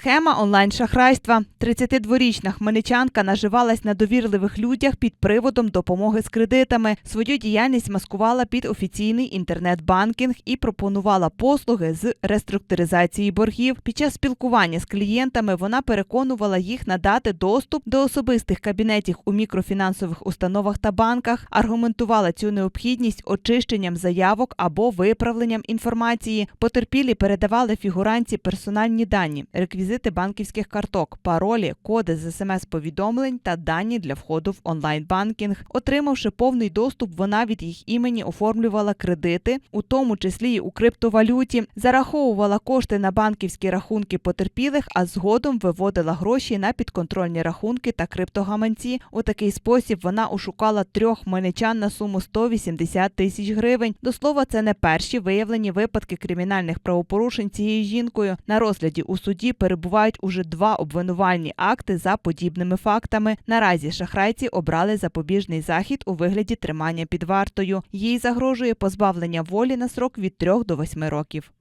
Схема онлайн-шахрайства. 32-річна хмельничанка наживалась на довірливих людях під приводом допомоги з кредитами. Свою діяльність маскувала під офіційний інтернет-банкінг і пропонувала послуги з реструктуризації боргів. Під час спілкування з клієнтами вона переконувала їх надати доступ до особистих кабінетів у мікрофінансових установах та банках, аргументувала цю необхідність очищенням заявок або виправленням інформації. Потерпілі передавали фігуранці персональні дані, реквізити банківських карток, паролі, коди з смс-повідомлень та дані для входу в онлайн-банкінг. Отримавши повний доступ, вона від їх імені оформлювала кредити, у тому числі й у криптовалюті, зараховувала кошти на банківські рахунки потерпілих, а згодом виводила гроші на підконтрольні рахунки та криптогаманці. У такий спосіб вона ошукала трьох хмельничан на суму 180 тисяч гривень. До слова, це не перші виявлені випадки кримінальних правопорушень цією жінкою. На розгляді у суді перебувають уже два обвинувальні акти за подібними фактами. Наразі шахрайці обрали запобіжний захід у вигляді тримання під вартою. Їй загрожує позбавлення волі на срок від 3 до 8 років.